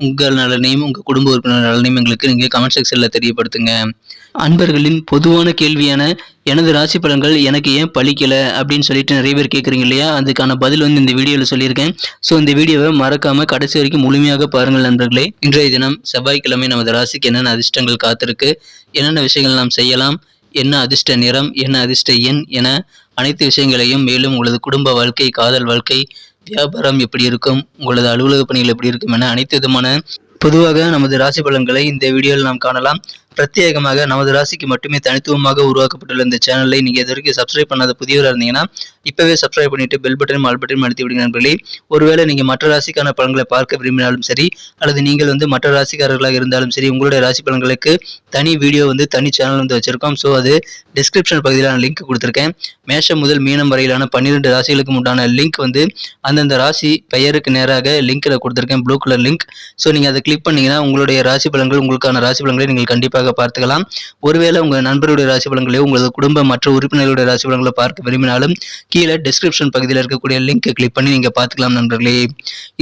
உங்கள் நலனையும் உங்கள் குடும்ப உறுப்பினர் நலனையும் எங்களுக்கு நீங்கள் கமெண்ட் செக்ஷனில் தெரியப்படுத்துங்க. அன்பர்களின் பொதுவான கேள்வியான எனது ராசி பலன்கள் எனக்கு ஏன் பழிக்கலை? அப்படின்னு சொல்லிட்டு நிறைய பேர் கேட்குறீங்க இல்லையா? அதுக்கான பதில் வந்து இந்த வீடியோவில் சொல்லியிருக்கேன். ஸோ இந்த வீடியோவை மறக்காமல் கடைசி வரைக்கும் முழுமையாக பாருங்கள் நண்பர்களே. இன்றைய தினம் செவ்வாய்க்கிழமை நமது ராசிக்கு என்னென்ன அதிர்ஷ்டங்கள் காத்திருக்கு என்னென்ன விஷயங்கள் நாம் செய்யலாம் என்ன அதிர்ஷ்ட நிறம் என்ன அதிர்ஷ்ட எண் என அனைத்து விஷயங்களையும் மேலும் உங்களது குடும்ப வாழ்க்கை காதல் வாழ்க்கை வியாபாரம் எப்படி இருக்கும்? உங்களது அலுவலக பணிகள் எப்படி இருக்கும்? என அனைத்து விதமான பொதுவாக நமது ராசி பலன்களை இந்த வீடியோவில் நாம் காணலாம். பிரத்யேகமாக நமது ராசிக்கு மட்டுமே தனித்துவமாக உருவாக்கப்பட்டுள்ள இந்த சேனலை நீங்கள் இது வரைக்கும் சப்ஸ்கிரைப் பண்ணாத புதியவராக இருந்தீங்கன்னா இப்போவே சப்ஸ்கிரைப் பண்ணிட்டு பெல் பட்டனும் ஆல் பட்டனும் அழுத்தி விடுங்க நண்பர்களே. ஒருவேளை நீங்கள் மற்ற ராசிக்கான பலன்களை பார்க்க விரும்பினாலும் சரி அல்லது நீங்கள் வந்து மற்ற ராசிக்காரர்களாக இருந்தாலும் சரி உங்களுடைய ராசி பலன்களுக்கு தனி வீடியோ வந்து தனி சேனல் வந்து வச்சிருக்கோம். ஸோ அது டிஸ்கிரிப்ஷன் பகுதியில் நான் லிங்க் கொடுத்துருக்கேன். மேஷம் முதல் மீனம் வரையிலான பன்னிரெண்டு ராசிகளுக்கு உண்டான லிங்க் வந்து அந்தந்த ராசி பெயருக்கு நேராக லிங்க்கில் கொடுத்துருக்கேன் ப்ளூ கலர் லிங்க் ஸோ நீங்கள் அதை கிளிக் பண்ணீங்கன்னா உங்களுடைய ராசி பலன்கள் உங்களுக்கான ராசி பலன்களை நீங்கள் கண்டிப்பாக பார்த்துக்கலாம். ஒருவேளை உங்கள் நண்பருடைய ராசி பலன்களையோ உங்களது குடும்ப மற்ற உறுப்பினர்களுடைய ராசி பலன்களை பார்க்க விரும்பினாலும் கீழே டிஸ்கிரிப்ஷன் பகுதியில் இருக்கக்கூடிய லிங்கை கிளிக் பண்ணி நீங்கள் பார்த்துக்கலாம் நண்பர்களே.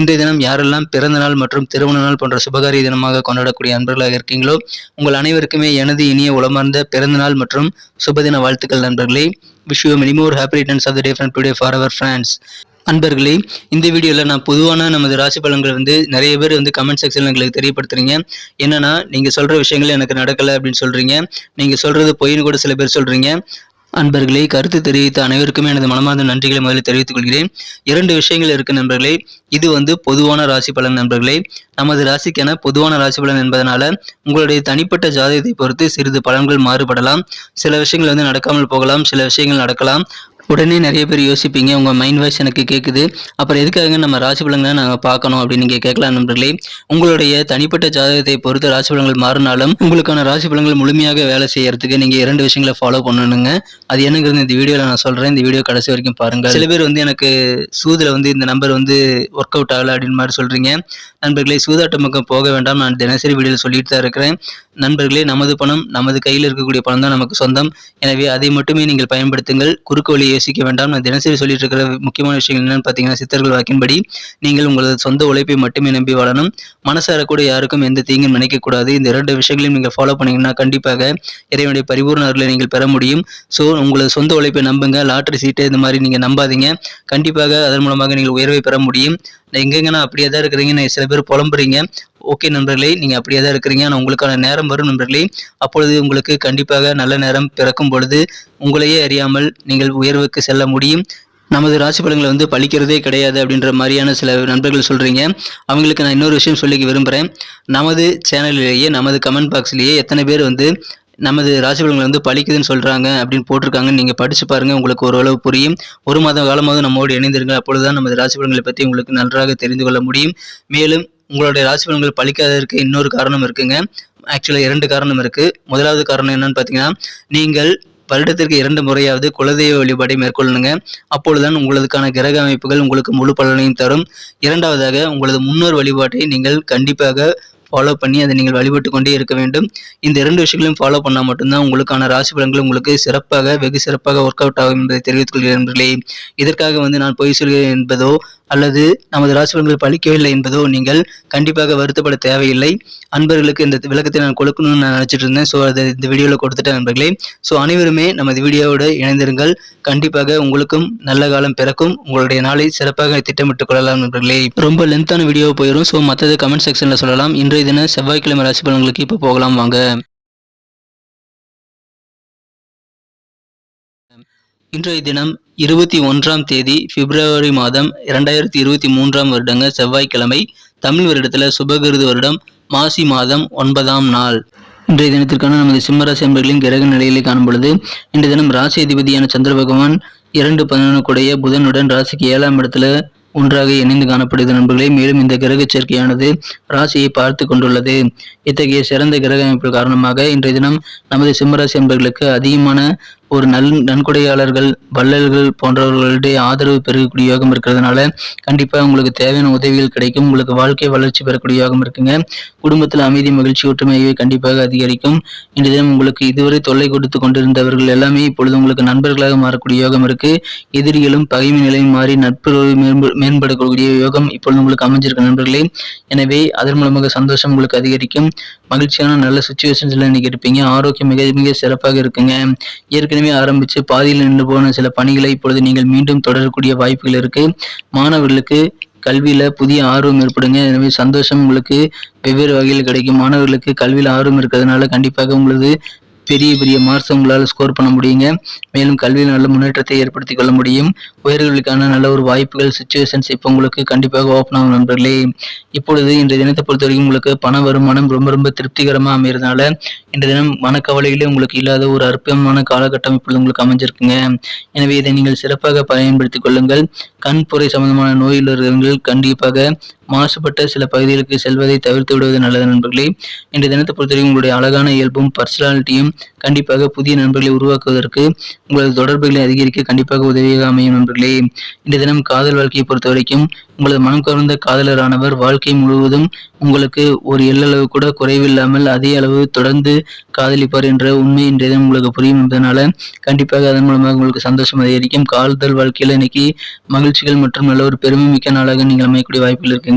இன்றைய தினம் யாரெல்லாம் பிறந்த நாள் மற்றும் திருமண நாள் போன்ற சுபகாரிய தினமாக கொண்டாடக்கூடிய அன்பர்களாக இருக்கீங்களோ உங்கள் அனைவருக்குமே எனது இனிய உளமார்ந்த பிறந்த நாள் மற்றும் சுபதின வாழ்த்துக்கள் நண்பர்களே. Wish you happy returns of the day from today for our friends அன்பர்களே இந்த வீடியோவில் நான் பொதுவான நமது ராசி பலன்கள் வந்து நிறைய பேர் வந்து கமெண்ட் செக்ஷனில் எங்களுக்கு தெரியப்படுத்துறீங்க. என்னன்னா நீங்கள் சொல்கிற விஷயங்கள் எனக்கு நடக்கலை அப்படின்னு சொல்கிறீங்க நீங்கள் சொல்கிறது பொய்ன்னு கூட சில பேர் சொல்கிறீங்க அன்பர்களே கருத்து தெரிவித்த அனைவருக்குமே எனது மனமார்ந்த நன்றிகளை முதலில் தெரிவித்துக் கொள்கிறேன். இரண்டு விஷயங்கள் இருக்கு நண்பர்களே. இது வந்து பொதுவான ராசி பலன் நண்பர்களே. நமது ராசிக்கென பொதுவான ராசி பலன் என்பதனால உங்களுடைய தனிப்பட்ட ஜாதகத்தை பொறுத்து சிறிது பலன்கள் மாறுபடலாம். சில விஷயங்கள் வந்து நடக்காமல் போகலாம் சில விஷயங்கள் நடக்கலாம். உடனே நிறைய பேர் யோசிப்பீங்க உங்கள் மைண்ட் வாய்ஸ் எனக்கு கேட்குது அப்புறம் எதுக்காக நம்ம ராசி பலங்களை நாங்கள் பார்க்கணும் அப்படின்னு நீங்கள் கேட்கலாம் நண்பர்களே. உங்களுடைய தனிப்பட்ட ஜாதகத்தை பொறுத்து ராசி பலங்கள் மாறினாலும் உங்களுக்கான ராசி பலங்கள் முழுமையாக வேலை செய்யறதுக்கு நீங்கள் இரண்டு விஷயங்களை ஃபாலோ பண்ணணுங்க. அது என்னங்கிறது இந்த வீடியோவில் நான் சொல்கிறேன் இந்த வீடியோ கடைசி வரைக்கும் பாருங்கள். சில பேர் வந்து எனக்கு சூதில் வந்து இந்த நம்பர் வந்து ஒர்க் அவுட் ஆகலை அப்படின்னு மாதிரி சொல்கிறீங்க நண்பர்களே சூதாட்ட பக்கம் போக வேண்டாம். நான் தினசரி வீடியோவில் சொல்லிட்டு தான் இருக்கிறேன். நண்பர்களே நமது பணம் நமது கையில் இருக்கக்கூடிய பணம் தான் நமக்கு சொந்தம். எனவே அதை மட்டுமே நீங்கள் பயன்படுத்துங்கள். குறுக்கு வழியை யோசிக்க வேண்டாம். நான் தினசரி சொல்லிட்டு இருக்கிற முக்கியமான விஷயங்கள் என்னன்னு பார்த்தீங்கன்னா சித்தர்கள் வாக்கின்படி நீங்கள் உங்களது சொந்த உழைப்பை மட்டுமே நம்பி வாழணும். மனசார கூட யாருக்கும் எந்த தீங்கும் நினைக்கக்கூடாது இந்த இரண்டு விஷயங்களையும் நீங்கள் ஃபாலோ பண்ணீங்கன்னா கண்டிப்பாக இறைவனுடைய பரிபூர்ண அருளை நீங்கள் பெற முடியும். ஸோ உங்களது சொந்த உழைப்பை நம்புங்க. லாட்டரி சீட்டு இந்த மாதிரி நீங்கள் நம்பாதீங்க. கண்டிப்பாக அதன் மூலமாக நீங்கள் உயர்வை பெற முடியும். எங்கெங்கன்னா அப்படியே தான் இருக்கிறீங்க சில பேர் புலம்புறீங்க. ஓகே நண்பர்களே நீங்கள் அப்படியே தான் இருக்கிறீங்க. ஆனால் உங்களுக்கான நேரம் வரும் நண்பர்களே. அப்பொழுது உங்களுக்கு கண்டிப்பாக நல்ல நேரம் பிறக்கும் பொழுது உங்களையே அறியாமல் நீங்கள் உயர்வுக்கு செல்ல முடியும். நமது ராசி பலன்களை வந்து பழிக்கிறதே கிடையாது அப்படின்ற மாதிரியான சில நண்பர்கள் சொல்கிறீங்க அவங்களுக்கு நான் இன்னொரு விஷயம் சொல்லிக்க விரும்புகிறேன் நமது சேனலிலேயே நமது கமெண்ட் பாக்ஸ்லேயே எத்தனை பேர் வந்து நமது ராசி வந்து பழிக்குதுன்னு சொல்கிறாங்க அப்படின்னு போட்டிருக்காங்கன்னு நீங்கள் படித்து பாருங்கள் உங்களுக்கு ஓரளவு புரியும். ஒரு மாதம் காலமாக நம்மோடு இணைந்திருங்கள். அப்பொழுதுதான் நமது ராசி பலன்களை பற்றி உங்களுக்கு நன்றாக தெரிந்து கொள்ள முடியும். மேலும் உங்களுடைய ராசி பலன்கள் பழிக்காததற்கு இன்னொரு காரணம் இருக்குங்க. ஆக்சுவலாக இரண்டு காரணம் இருக்குது முதலாவது காரணம் என்னன்னு பார்த்தீங்கன்னா நீங்கள் வருடத்திற்கு இரண்டு முறையாவது குலதெய்வ வழிபாடை மேற்கொள்ளணுங்க. அப்பொழுதுதான் உங்களுக்கான கிரக அமைப்புகள் உங்களுக்கு முழு பலனையும் தரும். இரண்டாவதாக உங்களது முன்னோர் வழிபாட்டை நீங்கள் கண்டிப்பாக ஃபாலோ பண்ணி அதை நீங்கள் வழிபட்டு கொண்டே இருக்க வேண்டும். இந்த இரண்டு விஷயங்களையும் ஃபாலோ பண்ணால் மட்டும்தான் உங்களுக்கான ராசி பலன்கள் உங்களுக்கு சிறப்பாக வெகு சிறப்பாக ஒர்க் அவுட் ஆகும் என்பதை தெரிவித்துக் கொள்கிறேன் நண்பர்களே. இதற்காக வந்து நான் பொய் சொல்கிறேன் என்பதோ அல்லது நமது ராசி பலன்கள் பழிக்கவில்லை என்பதோ நீங்கள் கண்டிப்பாக வருத்தப்பட தேவையில்லை. அன்பர்களுக்கு இந்த விளக்கத்தை நான் கொடுக்கணும்னு நான் நினச்சிட்டு இருந்தேன். ஸோ அதை இந்த வீடியோவில் கொடுத்துட்டேன் நண்பர்களே. ஸோ அனைவருமே நமது வீடியோவோடு இணைந்திருங்கள். கண்டிப்பாக உங்களுக்கும் நல்ல காலம் பிறக்கும். உங்களுடைய நாளை சிறப்பாக திட்டமிட்டுக் கொள்ளலாம் நண்பர்களே. ரொம்ப லென்த்தான வீடியோ போயிடும் ஸோ மற்றது கமெண்ட் செக்ஷனில் சொல்லலாம். இன்றைய தின செவ்வாய்க்கிழமை ராசி பலன்களுக்கு இப்போ போகலாம் வாங்க. இன்றைய தினம் இருபத்தி ஒன்றாம் தேதி பிப்ரவரி மாதம் இரண்டாயிரத்தி இருபத்தி மூன்றாம் வருடங்க செவ்வாய்க்கிழமை தமிழ் வருடத்தில் சுபகிருது வருடம் மாசி மாதம் ஒன்பதாம் நாள். இன்றைய தினத்திற்கான நமது சிம்மராசி அன்பர்களின் கிரக நிலையிலே காணும் பொழுது இன்றைய தினம் ராசி அதிபதியான சந்திர பகவான் இரண்டு பதினொன்றுக்குடைய புதனுடன் ராசிக்கு ஏழாம் இடத்துல ஒன்றாக இணைந்து காணப்படுகிறது நண்பர்களே. மேலும் இந்த கிரக சேர்க்கையானது ராசியை பார்த்து கொண்டுள்ளது. இத்தகைய சிறந்த கிரக அமைப்பு காரணமாக இன்றைய தினம் நமது சிம்மராசி நண்பர்களுக்கு அதிகமான ஒரு நல் நன்கொடையாளர்கள் வள்ளல்கள் போன்றவர்களுடைய ஆதரவு பெறக்கூடிய யோகம் இருக்கிறதுனால கண்டிப்பாக உங்களுக்கு தேவையான உதவிகள் கிடைக்கும். உங்களுக்கு வாழ்க்கை வளர்ச்சி பெறக்கூடிய யோகம் இருக்குங்க. குடும்பத்தில் அமைதி மகிழ்ச்சி ஒற்றுமையை கண்டிப்பாக அதிகரிக்கும். இன்று தினம் உங்களுக்கு இதுவரை தொல்லை கொடுத்து கொண்டிருந்தவர்கள் எல்லாமே இப்பொழுது உங்களுக்கு நண்பர்களாக மாறக்கூடிய யோகம் இருக்கு. எதிரிகளும் பகைமை நிலையும் மாறி நட்புறவு மேம்படக்கூடிய யோகம் இப்பொழுது உங்களுக்கு அமைஞ்சிருக்க நண்பர்களே. எனவே அதன் மூலமாக சந்தோஷம் உங்களுக்கு அதிகரிக்கும். மகிழ்ச்சியான நல்ல சுச்சுவேஷன்ஸ்ல இன்னைக்கு இருப்பீங்க. ஆரோக்கியம் மிக மிக சிறப்பாக இருக்குங்க. ஏற்கனவே ஆரம்பிச்சு பாதியில் நின்று போன சில பணிகளை இப்பொழுது நீங்கள் மீண்டும் தொடரக்கூடிய வாய்ப்புகள் இருக்கு. மாணவர்களுக்கு கல்வியில புதிய ஆர்வம் ஏற்படுங்க. எனவே சந்தோஷம் உங்களுக்கு வெவ்வேறு வகையில் கிடைக்கும். மாணவர்களுக்கு கல்வியில் ஆர்வம் இருக்கிறதுனால கண்டிப்பாக உங்களது பெரிய பெரிய மார்க்ஸ் உங்களால் ஸ்கோர் பண்ண முடியுங்க. மேலும் கல்வியில் நல்ல முன்னேற்றத்தை ஏற்படுத்திக் கொள்ள முடியும். உயர்களுக்கான நல்ல ஒரு வாய்ப்புகள் சுச்சுவேஷன்ஸ் இப்போ உங்களுக்கு கண்டிப்பாக ஓப்பன் ஆகும் நண்பர்களே. இப்பொழுது இன்றைய தினத்தை பொறுத்த வரைக்கும் உங்களுக்கு பண வருமானம் ரொம்ப ரொம்ப திருப்திகரமாக அமைகிறதுனால இன்றைய தினம் மனக்கவலைகளே உங்களுக்கு இல்லாத ஒரு அற்புதமான காலகட்டம் இப்பொழுது உங்களுக்கு அமைஞ்சிருக்குங்க. எனவே இதை நீங்கள் சிறப்பாக பயன்படுத்திக் கொள்ளுங்கள். கண் சம்பந்தமான நோயில் இருந்தவர்கள் கண்டிப்பாக மாசுபட்ட சில பகுதிகளுக்கு செல்வதை தவிர்த்து விடுவது நல்லது நண்பர்களே. இன்றைய தினத்தை பொறுத்தவரைக்கும் உங்களுடைய அழகான இயல்பும் பர்சனாலிட்டியும் கண்டிப்பாக புதிய நண்பர்களை உருவாக்குவதற்கு உங்களது தொடர்புகளை அதிகரிக்க கண்டிப்பாக உதவியாக அமையும் நண்பர்களே. இன்றைய தினம் காதல் வாழ்க்கையை பொறுத்த வரைக்கும் உங்களது மனம் கவர்ந்த காதலரானவர் வாழ்க்கை முழுவதும் உங்களுக்கு ஒரு எல்லளவு கூட குறைவில்லாமல் அதே அளவு தொடர்ந்து காதலிப்பார் என்ற உண்மை இன்றைய தினம் உங்களுக்கு புரியும் என்பதனால கண்டிப்பாக அதன் மூலமாக உங்களுக்கு சந்தோஷம் அதிகரிக்கும். காதல் வாழ்க்கையில் இன்னைக்கு மகிழ்ச்சிகள் மற்றும் நல்ல ஒரு பெருமை மிக்க நாளாக நீங்கள் அமையக்கூடிய வாய்ப்புகள் இருக்குங்க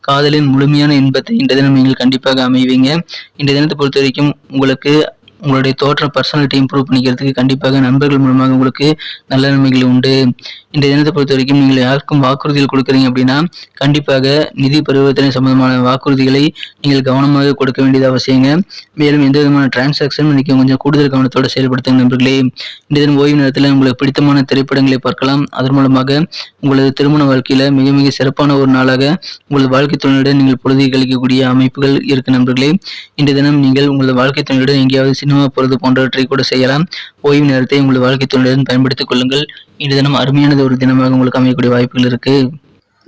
காதலின் முழுமையான இன்பத்தை இன்றைய தினம் நீங்கள் கண்டிப்பாக அமைவீங்க. இன்றைய தினத்தை பொறுத்த வரைக்கும் உங்களுக்கு உங்களுடைய தோற்ற பர்சனாலிட்டி இம்ப்ரூவ் பண்ணிக்கிறதுக்கு கண்டிப்பாக நண்பர்கள் மூலமாக உங்களுக்கு நல்ல நன்மைகள் உண்டு. இந்த தினத்தை பொறுத்த வரைக்கும் நீங்கள் யாருக்கும் வாக்குறுதிகள் கொடுக்குறீங்க அப்படின்னா கண்டிப்பாக நிதி பரிவர்த்தனை சம்பந்தமான வாக்குறுதிகளை நீங்கள் கவனமாக கொடுக்க வேண்டியது அவசியங்க. மேலும் எந்த விதமான டிரான்சாக்ஷன் இன்னைக்கு கொஞ்சம் கூடுதல் கவனத்தோடு செயல்படுத்துங்க நண்பர்களே. இந்த தினம் ஓய்வு நேரத்தில் உங்களுக்கு பிடித்தமான திரைப்படங்களை பார்க்கலாம். அதன் மூலமாக உங்களது திருமண வாழ்க்கையில் மிக மிக சிறப்பான ஒரு நாளாக உங்களது வாழ்க்கை துணையுடன் நீங்கள் பொழுதை கழிக்கக்கூடிய அமைப்புகள் இருக்கு நண்பர்களே. இந்த தினம் நீங்கள் உங்களது வாழ்க்கை துணையுடன் எங்கேயாவது சினிமா போகிறது போன்றவற்றை கூட செய்யலாம். ஓய்வு நேரத்தை உங்களது வாழ்க்கை துணையுடன் பயன்படுத்திக் கொள்ளுங்கள். இன்றைய தினம் அருமையானது ஒரு தினமாக உங்களுக்கு அமையக்கூடிய வாய்ப்புகள் இருக்குது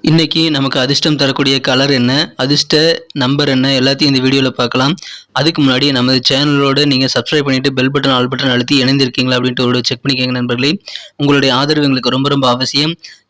இன்றைக்கி நமக்கு அதிர்ஷ்டம் தரக்கூடிய கலர் என்ன அதிர்ஷ்ட நம்பர் என்ன எல்லாத்தையும் இந்த வீடியோவில் பார்க்கலாம். அதுக்கு முன்னாடி நமது சேனலோடு நீங்கள் சப்ஸ்கிரைப் பண்ணிவிட்டு பெல் பட்டன் ஆல் பட்டன் அழுத்தி இணைந்திருக்கீங்களா அப்படின்ட்டு ஒரு செக் பண்ணிக்கோங்க நண்பர்களே. உங்களுடைய ஆதரவு எங்களுக்கு ரொம்ப ரொம்ப அவசியம்.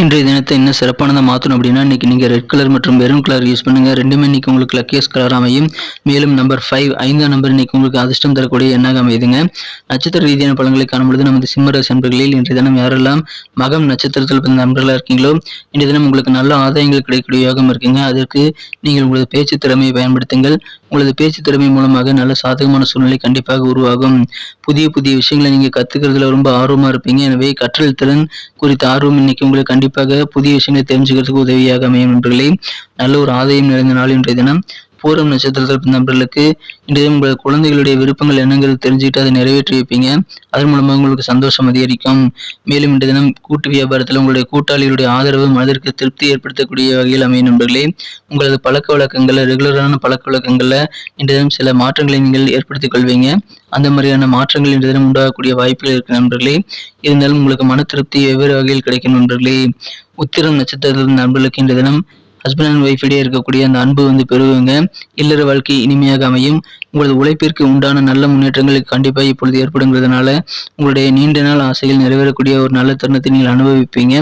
இன்றைய தினத்தை இன்னும் சிறப்பானதை மாற்றணும் அப்படின்னா இன்றைக்கி நீங்கள் ரெட் கலர் மற்றும் மெரூன் கலர் யூஸ் பண்ணுங்கள் ரெண்டுமே இன்றைக்கி உங்களுக்கு லக்கியஸ் கலர் அமையும். மேலும் நம்பர் ஃபைவ் ஐந்தாம் நம்பர் இன்றைக்கி உங்களுக்கு அதிர்ஷ்டம் தரக்கூடிய எண்ணாக அமையுதுங்க நட்சத்திர ரீதியான பழங்களை காணும்பொழுது நமது சிம்மராசி நண்பர்களில் இன்றைய தினம் யாரெல்லாம் மகம் நட்சத்திரத்தில் பிறந்த நண்பர்களாக இருக்கீங்களோ இன்றைய தினம் உங்களுக்கு நல்ல ஆதாயங்கள் கிடைக்கக்கூடிய யோகம் இருக்குங்க. அதற்கு நீங்கள் உங்களது பேச்சு திறமையை பயன்படுத்துங்கள். உங்களது பேச்சு திறமை மூலமாக நல்ல சாதகமான சூழ்நிலை கண்டிப்பாக உருவாகும். புதிய புதிய விஷயங்களை நீங்கள் கற்றுக்கிறதுல ரொம்ப ஆர்வமாக இருப்பீங்க. எனவே கற்றல் திறன் குறித்த ஆர்வம் இன்னைக்கு உங்களுக்கு கண்டிப்பாக புதிய விஷயங்களை தெரிஞ்சுக்கிறதுக்கு உதவியாக அமையும் நண்பர்களே. நல்ல ஒரு ஆதாயம் நிறைந்த நாள் இன்றைய தினம். பூரம் நட்சத்திரத்தில் பிறந்த நண்பர்களுக்கு இன்றைய உங்கள் குழந்தைகளுடைய விருப்பங்கள் எண்ணங்கள் தெரிஞ்சுக்கிட்டு அதை நிறைவேற்றி வைப்பீங்க அதன் மூலமாக உங்களுக்கு சந்தோஷம் அதிகரிக்கும். மேலும் இன்றைய தினம் கூட்டு வியாபாரத்தில் உங்களுடைய கூட்டாளிகளுடைய ஆதரவு மனதிற்கு திருப்தி ஏற்படுத்தக்கூடிய வகையில் அமையும் நண்பர்களே. உங்களது பழக்க வழக்கங்களில் ரெகுலரான பழக்க வழக்கங்களில் இன்றைய தினம் சில மாற்றங்களை நீங்கள் ஏற்படுத்திக் கொள்வீங்க. அந்த மாதிரியான மாற்றங்கள் இன்றைய தினம் உண்டாகக்கூடிய வாய்ப்புகள் இருக்கு நண்பர்களே. இருந்தாலும் உங்களுக்கு மன திருப்தி வெவ்வேறு வகையில் கிடைக்கும் நண்பர்களே. உத்திரம் நட்சத்திரத்தில் நண்பர்களுக்கு இன்றைய தினம் ஹஸ்பண்ட் அண்ட் ஒய்ஃப் இடையே இருக்கக்கூடிய அந்த அன்பு வந்து பெறுவீங்க இல்லற வாழ்க்கை இனிமையாக அமையும். உங்களது உழைப்பிற்கு உண்டான நல்ல முன்னேற்றங்கள் கண்டிப்பாக இப்பொழுது ஏற்படுங்கிறதுனால உங்களுடைய நீண்ட நாள் ஆசைகள் நிறைவேறக்கூடிய ஒரு நல்ல தருணத்தை நீங்கள் அனுபவிப்பீங்க.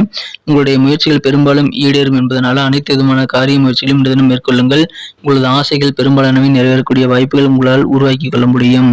உங்களுடைய முயற்சிகள் பெரும்பாலும் ஈடேறும் என்பதனால அனைத்து விதமான காரிய முயற்சிகளும் இந்த தினம் மேற்கொள்ளுங்கள். உங்களது ஆசைகள் பெரும்பாலானவை நிறைவேறக்கூடிய வாய்ப்புகள் உங்களால் உருவாக்கி கொள்ள முடியும்.